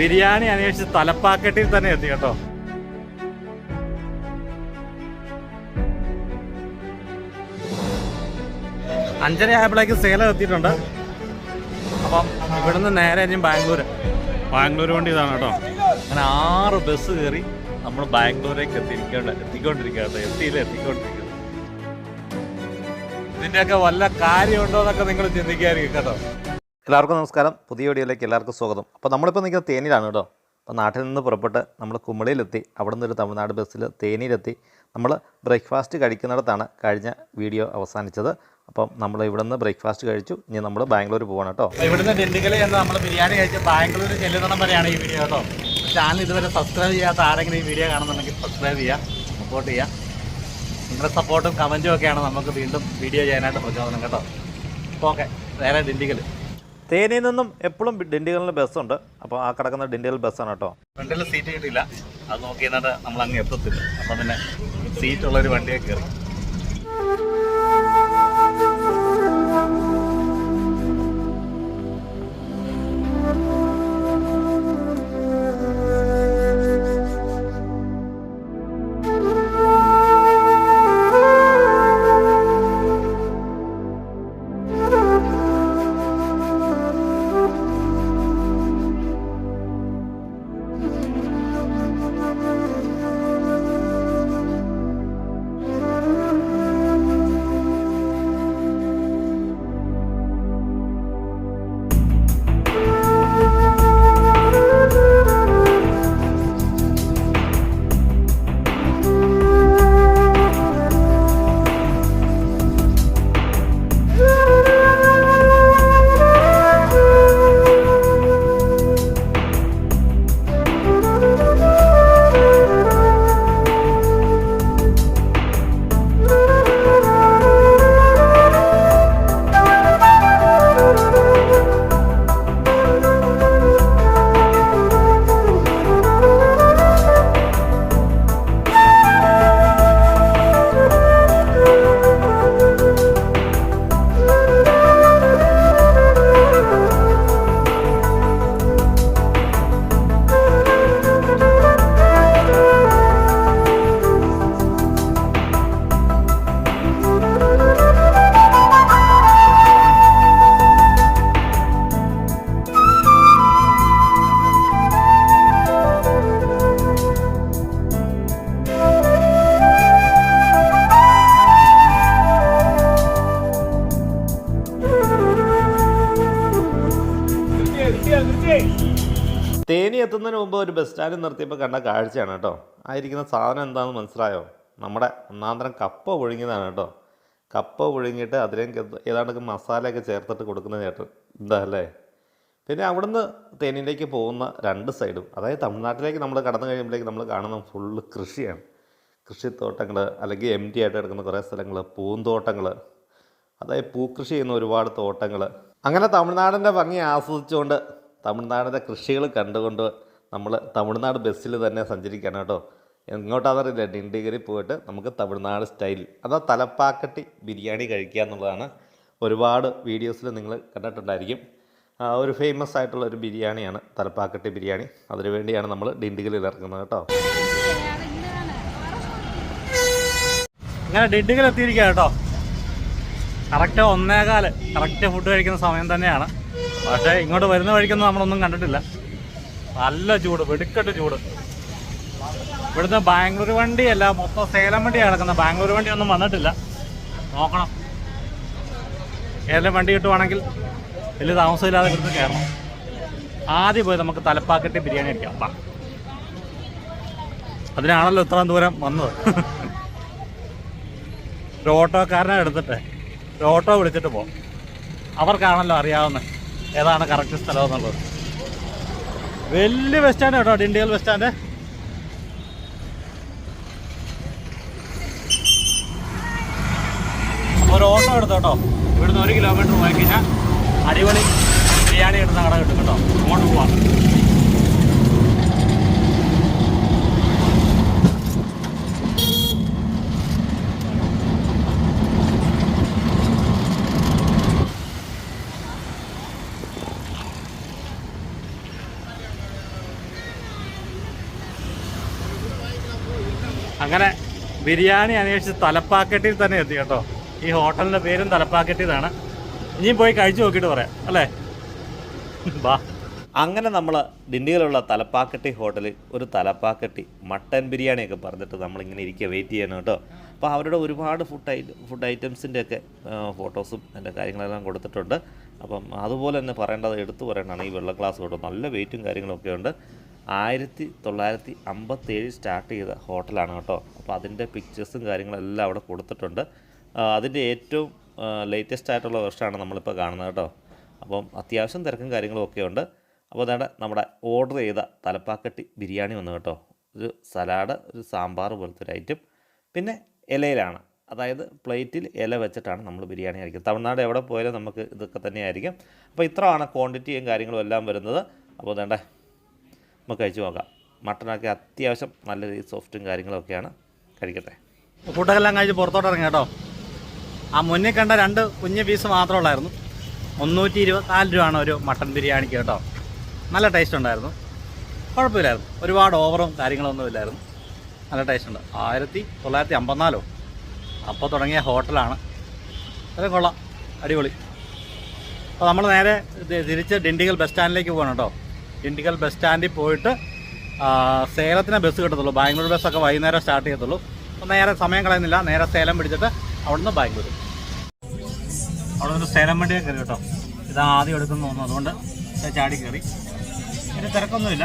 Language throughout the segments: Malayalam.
ബിരിയാണി അന്വേഷിച്ച് തലപ്പാക്കട്ടിൽ തന്നെ എത്തി കേട്ടോ. അഞ്ചര ആയപ്പോഴേക്ക് സേലം എത്തിയിട്ടുണ്ട്. അപ്പം ഇവിടുന്ന് നേരെ ഇനി ബാംഗ്ലൂർ ബാംഗ്ലൂർ വണ്ടി ഇതാണ് കേട്ടോ. അങ്ങനെ ആറ് ബസ് കയറി നമ്മൾ ബാംഗ്ലൂരേക്ക് എത്തിയിരിക്കേണ്ട എത്തിക്കൊണ്ടിരിക്കുക കേട്ടോ. എത്തിയില്ല എത്തിക്കൊണ്ടിരിക്കുന്നത് ഇതിന്റെയൊക്കെ വല്ല കാര്യമുണ്ടോ എന്നൊക്കെ നിങ്ങൾ ചിന്തിക്കാതിരിക്കും കേട്ടോ. എല്ലാവർക്കും നമസ്കാരം. പുതിയ വീഡിയോയിലേക്ക് എല്ലാവർക്കും സ്വാഗതം. അപ്പോൾ നമ്മളിപ്പോൾ നിൽക്കുന്നത് തേനിയിലാണ് കേട്ടോ. അപ്പോൾ നാട്ടിൽ നിന്ന് പുറപ്പെട്ട് നമ്മൾ കുമളിയിലെത്തി അവിടെ നിന്ന് ഒരു തമിഴ്നാട് ബസ്സിൽ തേനിയിലെത്തി നമ്മൾ ബ്രേക്ക്ഫാസ്റ്റ് കഴിക്കുന്നിടത്താണ് കഴിഞ്ഞ വീഡിയോ അവസാനിച്ചത്. അപ്പം നമ്മൾ ഇവിടെ നിന്ന് ബ്രേക്ക്ഫാസ്റ്റ് കഴിച്ചു. ഇനി നമ്മൾ ബാംഗ്ലൂർ പോകണം കേട്ടോ. ഇവിടുന്ന് ഡിണ്ടിഗൽ എന്ന് നമ്മൾ ബിരിയാണി കഴിച്ച് ബാംഗ്ലൂർ ചെല്ലുന്നിടം വരെയാണ് ഈ വീഡിയോ കേട്ടോ. ചാനൽ ഇതുവരെ സബ്സ്ക്രൈബ് ചെയ്യാത്ത ആരെങ്കിലും ഈ വീഡിയോ കാണുന്നുണ്ടെങ്കിൽ സബ്സ്ക്രൈബ് ചെയ്യുക സപ്പോർട്ട് ചെയ്യുക നിങ്ങളുടെ സപ്പോർട്ടും കമന്റും ഒക്കെയാണ് നമുക്ക് വീണ്ടും വീഡിയോ ചെയ്യാനായിട്ട് പ്രചോദനം കേട്ടോ. ഓക്കെ നേരെ ഡിണ്ടിഗൽ തേനിയിൽ നിന്നും എപ്പോഴും ഡിണ്ടികളിൽ ബസ്സുണ്ട്. അപ്പോൾ ആ കിടക്കുന്ന ഡിണ്ടികൾ ബസ്സാണ് കേട്ടോ. സീറ്റ് കിട്ടിയില്ല. അത് നോക്കി നമ്മൾ അങ്ങ് എത്തത്തില്ല. അപ്പം പിന്നെ സീറ്റുള്ളൊരു വണ്ടിയെ കയറി. സ്റ്റാൻഡിൽ നിർത്തിയപ്പോൾ കണ്ട കാഴ്ചയാണ് കേട്ടോ. ആയിരിക്കുന്ന സാധനം എന്താണെന്ന് മനസ്സിലായോ? നമ്മുടെ ഒന്നാന്തരം കപ്പ പുഴുങ്ങിയതാണ് കേട്ടോ. കപ്പ പുഴുങ്ങിയിട്ട് അതിലേക്ക് ഏതാണ്ടൊക്കെ മസാലയൊക്കെ ചേർത്തിട്ട് കൊടുക്കുന്ന ചേട്ടൻ എന്താ അല്ലേ? പിന്നെ അവിടുന്ന് തേനിയിലേക്ക് പോകുന്ന രണ്ട് സൈഡും അതായത് തമിഴ്നാട്ടിലേക്ക് നമ്മൾ കടന്നു കഴിയുമ്പോഴേക്ക് നമ്മൾ കാണുന്ന ഫുള്ള് കൃഷിയാണ്. കൃഷിത്തോട്ടങ്ങൾ അല്ലെങ്കിൽ എം ടി ആയിട്ട് കിടക്കുന്ന കുറേ സ്ഥലങ്ങൾ പൂന്തോട്ടങ്ങൾ അതായത് പൂക്കൃഷി ചെയ്യുന്ന ഒരുപാട് തോട്ടങ്ങൾ അങ്ങനെ തമിഴ്നാടിന്റെ ഭംഗി ആസ്വദിച്ചുകൊണ്ട് തമിഴ്നാടിന്റെ കൃഷികൾ കണ്ടുകൊണ്ട് നമ്മൾ തമിഴ്നാട് ബസ്സിൽ തന്നെ സഞ്ചരിക്കണം കേട്ടോ. എങ്ങോട്ടാണെന്നറിയില്ല ഡിണ്ടിഗിരി പോയിട്ട് നമുക്ക് തമിഴ്നാട് സ്റ്റൈൽ അതാ തലപ്പാക്കട്ടി ബിരിയാണി കഴിക്കുക എന്നുള്ളതാണ്. ഒരുപാട് വീഡിയോസിൽ നിങ്ങൾ കണ്ടിട്ടുണ്ടായിരിക്കും. ഒരു ഫേമസ് ആയിട്ടുള്ള ഒരു ബിരിയാണിയാണ് തലപ്പാക്കട്ടി ബിരിയാണി. അതിനു വേണ്ടിയാണ് നമ്മൾ ഡിണ്ടിഗലിൽ ഇറങ്ങുന്നത് കേട്ടോ. അങ്ങനെ ഡിണ്ടിഗിൽ എത്തിയിരിക്കുക കേട്ടോ. കറക്റ്റ് ഒന്നേകാൽ കറക്റ്റ് ഫുഡ് കഴിക്കുന്ന സമയം തന്നെയാണ്. പക്ഷേ ഇങ്ങോട്ട് വരുന്ന വഴിക്കൊന്നും നമ്മളൊന്നും കണ്ടിട്ടില്ല. നല്ല ചൂട് വെടുക്കട്ട് ചൂട്. ഇവിടുന്ന് ബാംഗ്ലൂർ വണ്ടിയല്ല മൊത്തം സേലം വണ്ടിയാണ് കിടക്കുന്നത്. ബാംഗ്ലൂർ വണ്ടി ഒന്നും വന്നിട്ടില്ല. നോക്കണം. ഏതെങ്കിലും വണ്ടി കിട്ടുവാണെങ്കിൽ വലിയ താമസമില്ലാതെ ഇവിടുന്ന് കയറണം. ആദ്യം പോയി നമുക്ക് തലപ്പാക്കട്ടി ബിരിയാണി അടിക്കാം. വാ. അതിനാണല്ലോ ഇത്രയും ദൂരം വന്നത്. ഒരു ഓട്ടോക്കാരനെ എടുത്തിട്ട് ഒരു ഓട്ടോ വിളിച്ചിട്ട് പോകും അവർക്കാണല്ലോ അറിയാവുന്നത് ഏതാണ് കറക്റ്റ് സ്ഥലം എന്നുള്ളത്. വലിയ ബസ് സ്റ്റാൻഡ് കേട്ടോ ഡിണ്ടികൾ ബസ് സ്റ്റാൻഡ് ഒരു ഓട്ടോ എടുത്തു കേട്ടോ. ഇവിടുന്ന് ഒരു കിലോമീറ്റർ പോയി കഴിഞ്ഞാൽ അടിപൊളി ബിരിയാണി എടുത്ത കട കിട്ടും കേട്ടോ. അങ്ങോട്ട് പോവാം അങ്ങനെ ബിരിയാണി അന്വേഷിച്ച് തലപ്പാക്കട്ടിൽ തന്നെ എത്തി കേട്ടോ. ഈ ഹോട്ടലിന്റെ പേരും തലപ്പാക്കട്ടിന്നാണ് ഇനിയും പോയി കഴിച്ചു നോക്കിയിട്ട് പറയാം അല്ലേ? ബാ. അങ്ങനെ നമ്മൾ ഡിണ്ടിയിലുള്ള തലപ്പാക്കട്ടി ഹോട്ടലിൽ ഒരു തലപ്പാക്കട്ടി മട്ടൻ ബിരിയാണിയൊക്കെ പറഞ്ഞിട്ട് നമ്മളിങ്ങനെ ഇരിക്കുക വെയിറ്റ് ചെയ്യണം കേട്ടോ. അപ്പോൾ അവരുടെ ഒരുപാട് ഫുഡ് ഐ ഫുഡ് ഐറ്റംസിന്റെ ഒക്കെ ഫോട്ടോസും അതിന്റെ കാര്യങ്ങളെല്ലാം കൊടുത്തിട്ടുണ്ട്. അപ്പം അതുപോലെ തന്നെ പറയേണ്ടത് എടുത്തു പറയേണ്ടതാണ് ഈ വെള്ള ഗ്ലാസ് കേട്ടോ നല്ല വെയിറ്റും കാര്യങ്ങളൊക്കെ ഉണ്ട്. ആയിരത്തി തൊള്ളായിരത്തി അമ്പത്തേഴ് സ്റ്റാർട്ട് ചെയ്ത ഹോട്ടലാണ് കേട്ടോ. അപ്പോൾ അതിന്റെ പിക്ചേഴ്സും കാര്യങ്ങളെല്ലാം അവിടെ കൊടുത്തിട്ടുണ്ട്. അതിന്റെ ഏറ്റവും ലേറ്റസ്റ്റ് ആയിട്ടുള്ള വെർഷനാണ് നമ്മളിപ്പോൾ കാണുന്നത് കേട്ടോ. അപ്പം അത്യാവശ്യം തിരക്കും കാര്യങ്ങളും ഒക്കെ ഉണ്ട്. അപ്പോൾ അതാണ് നമ്മുടെ ഓർഡർ ചെയ്ത തലപ്പാക്കട്ടി ബിരിയാണി വന്നു കേട്ടോ. ഒരു സലാഡ് ഒരു സാമ്പാർ പോലത്തെ ഒരു ഐറ്റം പിന്നെ ഇലയിലാണ്. അതായത് പ്ലേറ്റിൽ ഇല വെച്ചിട്ടാണ് നമ്മൾ ബിരിയാണി ആയിരിക്കും തമിഴ്നാട് എവിടെ പോയാലും നമുക്ക് ഇതൊക്കെ തന്നെയായിരിക്കും. അപ്പോൾ ഇത്രയാണ് ക്വാണ്ടിറ്റിയും കാര്യങ്ങളും എല്ലാം വരുന്നത്. അപ്പോൾ വേണ്ടേ നമുക്ക് കഴിച്ചു നോക്കാം. മട്ടനൊക്കെ അത്യാവശ്യം നല്ല രീതിയിൽ സോഫ്റ്റും കാര്യങ്ങളൊക്കെയാണ്. കഴിക്കട്ടെ. ഫുഡൊക്കെല്ലാം കഴിച്ച് പുറത്തോട്ട് ഇറങ്ങി കേട്ടോ. ആ മുന്നിൽ കണ്ട രണ്ട് കുഞ്ഞ് പീസ് മാത്രമേ ഉള്ളായിരുന്നു. മുന്നൂറ്റി ഇരുപത്തിനാല് രൂപയാണ് ഒരു മട്ടൻ ബിരിയാണിക്ക് കേട്ടോ. നല്ല ടേസ്റ്റ് ഉണ്ടായിരുന്നു. കുഴപ്പമില്ലായിരുന്നു. ഒരുപാട് ഓവറും കാര്യങ്ങളൊന്നും ഇല്ലായിരുന്നു. നല്ല ടേസ്റ്റ് ഉണ്ട്. ആയിരത്തി തൊള്ളായിരത്തി അമ്പത്തിനാലോ അപ്പോൾ തുടങ്ങിയ ഹോട്ടലാണ് അത് കൊള്ളാം. അടിപൊളി. അപ്പോൾ നമ്മൾ നേരെ തിരിച്ച് ഡിണ്ടിഗൽ ബസ് സ്റ്റാൻഡിലേക്ക് പോകണം കേട്ടോ. ഡിണ്ടിഗൽ ബസ് സ്റ്റാൻഡിൽ പോയിട്ട് സേലത്തിനെ ബസ് കിട്ടത്തുള്ളൂ. ബാംഗ്ലൂർ ബസ്സൊക്കെ വൈകുന്നേരം സ്റ്റാർട്ട് ചെയ്യത്തുള്ളൂ. അപ്പോൾ നേരെ സമയം കളയുന്നില്ല. നേരെ സേലം പിടിച്ചിട്ട് അവിടുന്ന് ബാംഗ്ലൂർ. അവിടെ നിന്ന് സേലം വണ്ടിയെ കയറി കേട്ടോ. ഇത് ആദ്യം എടുക്കുന്നു തോന്നുന്നു അതുകൊണ്ട് ചാടി കയറി. ഇതിന് തിരക്കൊന്നുമില്ല.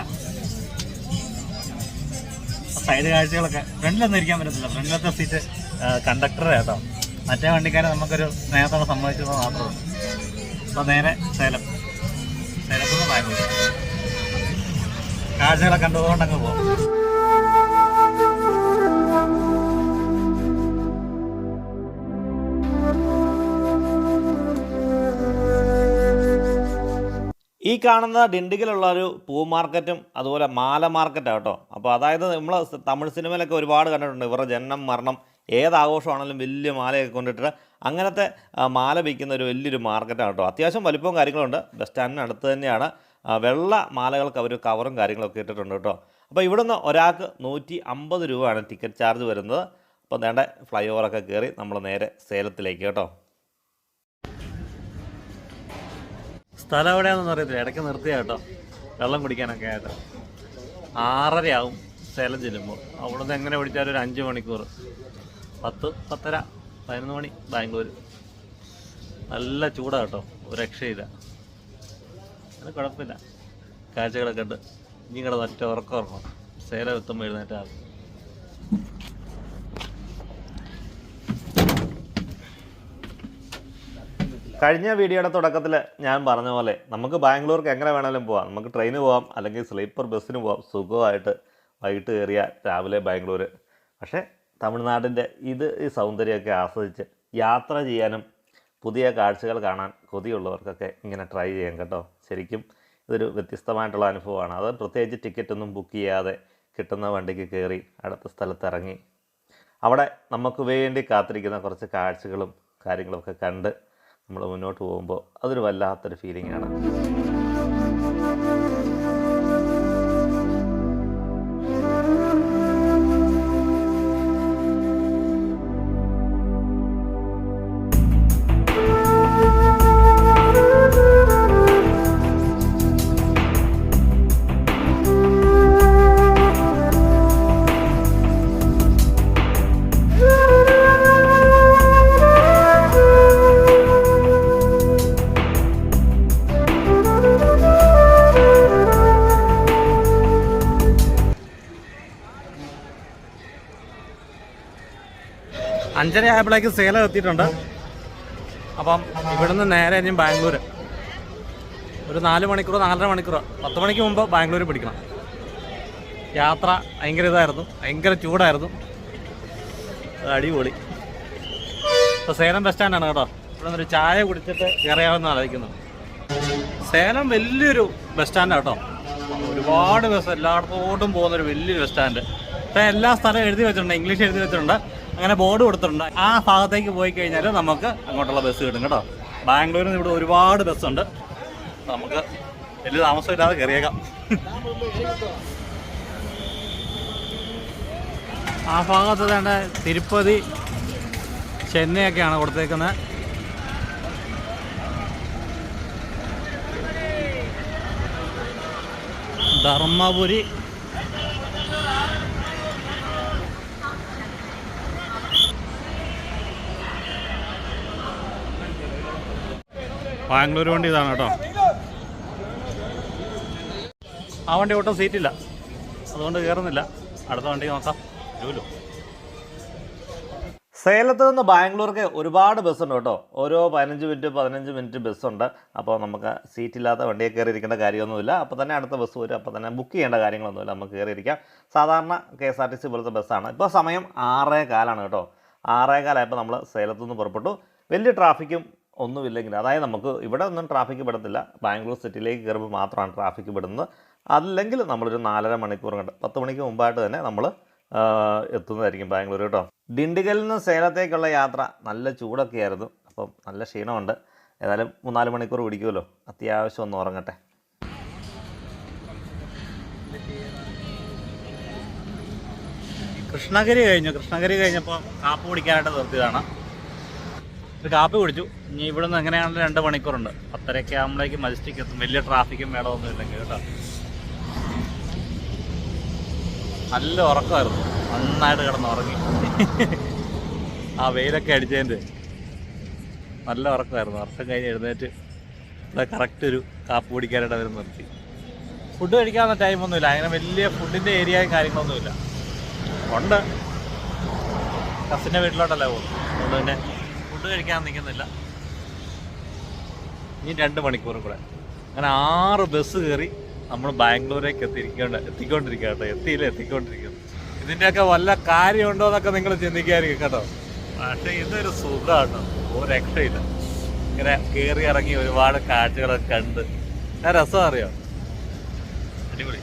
സൈഡ് കാഴ്ചകളൊക്കെ ഫ്രണ്ടിലൊന്നും ഇരിക്കാൻ പറ്റത്തില്ല. ഫ്രണ്ടിലത്തെ സീറ്റ് കണ്ടക്ടറെ കേട്ടോ. മറ്റേ വണ്ടിക്കാരെ നമുക്കൊരു സ്നേഹത്തോടെ സമ്മതിച്ചത് മാത്രമേ ഉള്ളൂ. അപ്പോൾ നേരെ സേലം. സേലത്തിൽ നിന്ന് ബാംഗ്ലൂർ കണ്ടതുകൊണ്ട് അങ്ങ് പോകും. ഈ കാണുന്ന ഡിണ്ടിഗിലുള്ള ഒരു പൂ മാർക്കറ്റും അതുപോലെ മാല മാർക്കറ്റാണ് കേട്ടോ. അപ്പോൾ അതായത് നമ്മൾ തമിഴ് സിനിമയിലൊക്കെ ഒരുപാട് കണ്ടിട്ടുണ്ട്. ഇവരുടെ ജനനം മരണം ഏത് ആഘോഷമാണെങ്കിലും വലിയ മാലയൊക്കെ കൊണ്ടിട്ട് അങ്ങനത്തെ മാല വിൽക്കുന്ന ഒരു വലിയൊരു മാർക്കറ്റാണ് കേട്ടോ. അത്യാവശ്യം വലിപ്പവും കാര്യങ്ങളുണ്ട്. ബസ് സ്റ്റാൻഡിന് അടുത്ത് തന്നെയാണ്. വെള്ള മാലകൾക്ക് അവർ കവറും കാര്യങ്ങളൊക്കെ ഇട്ടിട്ടുണ്ട് കേട്ടോ. അപ്പോൾ ഇവിടുന്ന് ഒരാൾക്ക് നൂറ്റി അമ്പത് രൂപയാണ് ടിക്കറ്റ് ചാർജ് വരുന്നത്. അപ്പോൾ വേണ്ട ഫ്ലൈ ഓവറൊക്കെ കയറി നമ്മൾ നേരെ സേലത്തിലേക്ക് കേട്ടോ. സ്ഥലം എവിടെയാണെന്ന് അറിയത്തില്ല. ഇടയ്ക്ക് നിർത്തിയ കേട്ടോ. വെള്ളം കുടിക്കാനൊക്കെ ആയിട്ട്. ആറരയാവും സേലം ചെല്ലുമ്പോൾ. അവിടുന്ന് എങ്ങനെ പിടിച്ചാലും ഒരു അഞ്ച് മണിക്കൂർ. പത്ത് പത്തര പതിനൊന്ന് മണി ബാംഗ്ലൂർ നല്ല ചൂടാ കേട്ടോ. ഒരു രക്ഷയില്ല. അത് കുഴപ്പമില്ല. കാഴ്ചകളൊക്കെ ഉണ്ട്. ഇനി കട ഒറ്റ ഉറക്കം ഉറങ്ങണം. സേലം എത്തുമ്പോൾ കഴിഞ്ഞ വീഡിയോയുടെ തുടക്കത്തിൽ ഞാൻ പറഞ്ഞ പോലെ നമുക്ക് ബാംഗ്ലൂർക്ക് എങ്ങനെ വേണമെങ്കിലും പോവാം. നമുക്ക് ട്രെയിന് പോവാം അല്ലെങ്കിൽ സ്ലീപ്പർ ബസ്സിന് പോവാം. സുഖമായിട്ട് വൈകിട്ട് കയറിയ രാവിലെ ബാംഗ്ലൂർ പക്ഷേ തമിഴ്നാടിന്റെ ഇത് ഈ സൗന്ദര്യമൊക്കെ ആസ്വദിച്ച് യാത്ര ചെയ്യാനും പുതിയ കാഴ്ചകൾ കാണാൻ കൊതിയുള്ളവർക്കൊക്കെ ഇങ്ങനെ ട്രൈ ചെയ്യാം കേട്ടോ. ശരിക്കും ഇതൊരു വ്യത്യസ്തമായിട്ടുള്ള അനുഭവമാണ്. അത് പ്രത്യേകിച്ച് ടിക്കറ്റൊന്നും ബുക്ക് ചെയ്യാതെ കിട്ടുന്ന വണ്ടിക്ക് കയറി അടുത്ത സ്ഥലത്ത് ഇറങ്ങി. അവിടെ നമുക്ക് വേണ്ടി കാത്തിരിക്കുന്ന കുറച്ച് കാഴ്ചകളും കാര്യങ്ങളൊക്കെ കണ്ട് നമ്മൾ മുന്നോട്ട് പോകുമ്പോൾ അതൊരു വല്ലാത്തൊരു ഫീലിംഗ് അഞ്ചര ആയപ്പോഴേക്ക് സേലം എത്തിയിട്ടുണ്ട്. അപ്പം ഇവിടുന്ന് നേരെ ഇനി ബാംഗ്ലൂർ ഒരു നാല് മണിക്കൂർ നാലര മണിക്കൂർ പത്ത് മണിക്ക് മുമ്പ് ബാംഗ്ലൂർ പിടിക്കണം. യാത്ര ഭയങ്കര ഇതായിരുന്നു ഭയങ്കര ചൂടായിരുന്നു. അടിപൊളി. ഇപ്പോൾ സേലം ബസ് സ്റ്റാൻഡാണ് കേട്ടോ. ഇവിടെ നിന്നൊരു ചായ കുടിച്ചിട്ട് കയറിയാമെന്ന് ആലോചിക്കുന്നു സേലം വലിയൊരു ബസ് സ്റ്റാൻഡാണ് കേട്ടോ. ഒരുപാട് ബസ് എല്ലായിടത്തോട്ടും പോകുന്ന ഒരു വലിയൊരു ബസ് സ്റ്റാൻഡ് ഇപ്പം എല്ലാ സ്ഥലവും എഴുതി വെച്ചിട്ടുണ്ട് ഇംഗ്ലീഷ് എഴുതി വെച്ചിട്ടുണ്ട്. അങ്ങനെ ബോർഡ് കൊടുത്തിട്ടുണ്ട്. ആ ഭാഗത്തേക്ക് പോയി കഴിഞ്ഞാൽ നമുക്ക് അങ്ങോട്ടുള്ള ബസ് കിട്ടും കേട്ടോ. ബാംഗ്ലൂരിൽ നിന്ന് ഇവിടെ ഒരുപാട് ബസ്സുണ്ട് നമുക്ക് വലിയ താമസമില്ലാതെ കയറിയേക്കാം ആ ഭാഗത്ത് വേണ്ട തിരുപ്പതി ചെന്നൈയൊക്കെയാണ് കൊടുത്തേക്കുന്നത്. ധർമ്മപുരി ബാംഗ്ലൂർ വണ്ടി ഇതാണ് കേട്ടോ. ആ വണ്ടി ഒട്ടും സീറ്റില്ല. അതുകൊണ്ട് കയറുന്നില്ല അടുത്ത വണ്ടി നോക്കാം. ജോലു. സേലത്ത് നിന്ന് ബാംഗ്ലൂർക്ക് ഒരുപാട് ബസ്സുണ്ട് കേട്ടോ. ഓരോ പതിനഞ്ച് മിനിറ്റ് പതിനഞ്ച് മിനിറ്റ് ബസ്സുണ്ട് അപ്പോൾ നമുക്ക് സീറ്റില്ലാത്ത വണ്ടിയെ കയറിയിരിക്കേണ്ട കാര്യമൊന്നുമില്ല. അപ്പോൾ തന്നെ അടുത്ത ബസ് വരും. അപ്പോൾ തന്നെ ബുക്ക് ചെയ്യേണ്ട കാര്യങ്ങളൊന്നുമില്ല. നമുക്ക് കയറിയിരിക്കാം സാധാരണ K S R T C പോലത്തെ ബസ്സാണ് ഇപ്പോൾ സമയം ആറേ കാലാണ് കേട്ടോ. ആറേ കാലമായപ്പോൾ നമ്മൾ സേലത്ത് നിന്ന് പുറപ്പെട്ടു. വലിയ ട്രാഫിക്കും ഒന്നുമില്ലെങ്കിൽ അതായത് നമുക്ക് ഇവിടെ ഒന്നും ട്രാഫിക് പെടത്തില്ല. ബാംഗ്ലൂർ സിറ്റിയിലേക്ക് കയറുമ്പോൾ മാത്രമാണ് ട്രാഫിക് പെടുന്നത്. അല്ലെങ്കിൽ നമ്മളൊരു നാലര മണിക്കൂർ കണ്ട് പത്ത് മണിക്ക് മുമ്പായിട്ട് തന്നെ നമ്മൾ എത്തുന്നതായിരിക്കും ബാംഗ്ലൂർ കേട്ടോ. ഡിണ്ടിഗലിൽ നിന്ന് സേലത്തേക്കുള്ള യാത്ര നല്ല ചൂടൊക്കെ ആയിരുന്നു. അപ്പം നല്ല ക്ഷീണമുണ്ട്. ഏതായാലും മൂന്നാൽ മണിക്കൂർ പിടിക്കുമല്ലോ. അത്യാവശ്യം ഒന്ന് ഉറങ്ങട്ടെ. കൃഷ്ണഗിരി കഴിഞ്ഞു. കൃഷ്ണഗിരി കഴിഞ്ഞപ്പോൾ കാപ്പ് പിടിക്കാനായിട്ട് നിർത്തിയതാണ്. ഒരു കാപ്പി കുടിച്ചു. ഇനി ഇവിടെ നിന്ന് എങ്ങനെയാണെങ്കിലും രണ്ട് മണിക്കൂറുണ്ട്. പത്തരയ്ക്ക് ആകുമ്പോഴേക്ക് മജിസ്റ്റിക് എത്തും. വലിയ ട്രാഫിക്കും വേണമൊന്നും ഇല്ലെങ്കിൽ കേട്ടോ. നല്ല ഉറക്കമായിരുന്നു. നന്നായിട്ട് കിടന്ന് ഉറങ്ങി. ആ വെയിലൊക്കെ അടിച്ചതിന്റെ നല്ല ഉറക്കമായിരുന്നു. ഉറക്കം കഴിഞ്ഞ് എഴുന്നേറ്റ് ഇവിടെ കറക്റ്റ് ഒരു കാപ്പ് കുടിക്കാനായിട്ട് അവർ നിർത്തി. ഫുഡ് കഴിക്കാവുന്ന ടൈമൊന്നുമില്ല അങ്ങനെ വലിയ ഫുഡിന്റെ ഏരിയയും കാര്യങ്ങളൊന്നുമില്ല ഉണ്ട്. കസിന്റെ വീട്ടിലോട്ടല്ലേ പോകും അതുകൊണ്ട് തന്നെ ഫുഡ് കഴിക്കാൻ നിൽക്കുന്നില്ല ഇനി രണ്ട് മണിക്കൂറും കൂടെ. അങ്ങനെ ആറ് ബസ് കയറി നമ്മൾ ബാംഗ്ലൂരേക്ക് എത്തിയിരിക്കേണ്ട എത്തിക്കൊണ്ടിരിക്കുക കേട്ടോ. എത്തിയില്ല? എത്തിക്കൊണ്ടിരിക്കുന്നു. ഇതിന്റെയൊക്കെ വല്ല കാര്യമുണ്ടോ എന്നൊക്കെ നിങ്ങൾ ചിന്തിക്കാതിരിക്കും കേട്ടോ. പക്ഷേ ഇതൊരു സുഖമാണ് ഒരു രക്ഷയില്ല. ഇങ്ങനെ കയറി ഇറങ്ങി ഒരുപാട് കാഴ്ചകളൊക്കെ കണ്ട്. രസം അറിയോ? അടിപൊളി.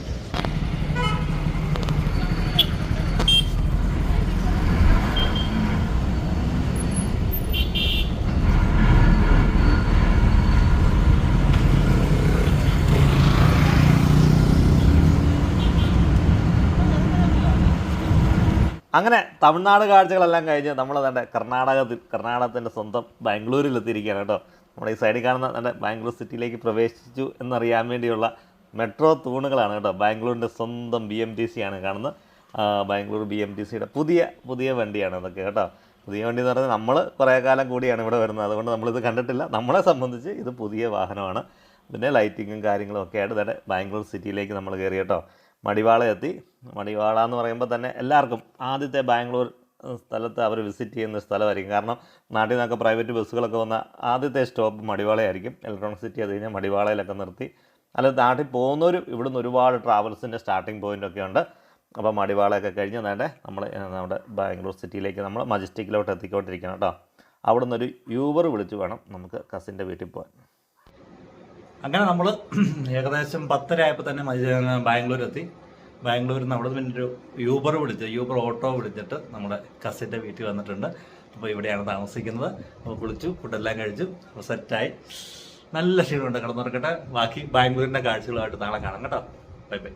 അങ്ങനെ തമിഴ്നാട് കാഴ്ചകളെല്ലാം കഴിഞ്ഞ് നമ്മൾ തന്റെ കർണാടകത്തിൽ കർണാടകത്തിന്റെ സ്വന്തം ബാംഗ്ലൂരിൽ എത്തിയിരിക്കുകയാണ് കേട്ടോ. നമ്മുടെ ഈ സൈഡിൽ കാണുന്ന തന്റെ ബാംഗ്ലൂർ സിറ്റിയിലേക്ക് പ്രവേശിച്ചു എന്നറിയാൻ വേണ്ടിയുള്ള മെട്രോ തൂണുകളാണ് കേട്ടോ. ബാംഗ്ലൂരിന്റെ സ്വന്തം ബി എം ടി സി ആണ് കാണുന്നത്. ബാംഗ്ലൂർ ബി എം ടി സിയുടെ പുതിയ പുതിയ വണ്ടിയാണ് ഇതൊക്കെ കേട്ടോ. പുതിയ വണ്ടി എന്ന് പറഞ്ഞാൽ നമ്മൾ കുറേ കാലം കൂടിയാണ് ഇവിടെ വരുന്നത്. അതുകൊണ്ട് നമ്മളിത് കണ്ടിട്ടില്ല. നമ്മളെ സംബന്ധിച്ച് ഇത് പുതിയ വാഹനമാണ്. പിന്നെ ലൈറ്റിങ്ങും കാര്യങ്ങളും ഒക്കെ ആയിട്ട് തന്നെ ബാംഗ്ലൂർ സിറ്റിയിലേക്ക് നമ്മൾ കയറി കേട്ടോ. മടിവാള എത്തി. മടിവാള എന്ന് പറയുമ്പോൾ തന്നെ എല്ലാവർക്കും ആദ്യത്തെ ബാംഗ്ലൂർ സ്ഥലത്ത് അവർ വിസിറ്റ് ചെയ്യുന്ന സ്ഥലമായിരിക്കും. കാരണം നാട്ടിൽ നിന്നൊക്കെ പ്രൈവറ്റ് ബസ്സുകളൊക്കെ വന്ന ആദ്യത്തെ സ്റ്റോപ്പ് മടിവാളയായിരിക്കും. ഇലക്ട്രോണിക് സിറ്റി അത് കഴിഞ്ഞാൽ മടിവാളയിലൊക്കെ നിർത്തി. അല്ല നാട്ടിൽ പോകുന്നവരും ഇവിടുന്ന് ഒരുപാട് ട്രാവൽസിന്റെ സ്റ്റാർട്ടിംഗ് പോയിന്റൊക്കെ ഉണ്ട്. അപ്പോൾ മടിവാളയൊക്കെ കഴിഞ്ഞ് തന്നെ നമ്മൾ നമ്മുടെ ബാംഗ്ലൂർ സിറ്റിയിലേക്ക് നമ്മൾ മജസ്റ്റിക്കിലോട്ട് എത്തിക്കൊണ്ടിരിക്കണം കേട്ടോ. അവിടെ നിന്നൊരു യൂബർ വിളിച്ച് വേണം നമുക്ക് കസിന്റെ വീട്ടിൽ പോകാൻ അങ്ങനെ നമ്മൾ ഏകദേശം ആയപ്പോൾ തന്നെ ബാംഗ്ലൂർ എത്തി ബാംഗ്ലൂരിൽ അവിടെ പിന്നെ ഒരു യൂബർ വിളിച്ച് യൂബർ ഓട്ടോ വിളിച്ചിട്ട് നമ്മുടെ കസിന്റെ വീട്ടിൽ വന്നിട്ടുണ്ട്. അപ്പോൾ ഇവിടെയാണ് താമസിക്കുന്നത്. അപ്പോൾ കുളിച്ചു ഫുഡെല്ലാം കഴിച്ചു അപ്പോൾ സെറ്റായി. നല്ല ക്ഷീണമുണ്ട് കിടന്നുറക്കട്ടെ ബാക്കി ബാംഗ്ലൂരിന്റെ കാഴ്ചകളുമായിട്ട് നാളെ കാണാം കേട്ടോ. Bye bye.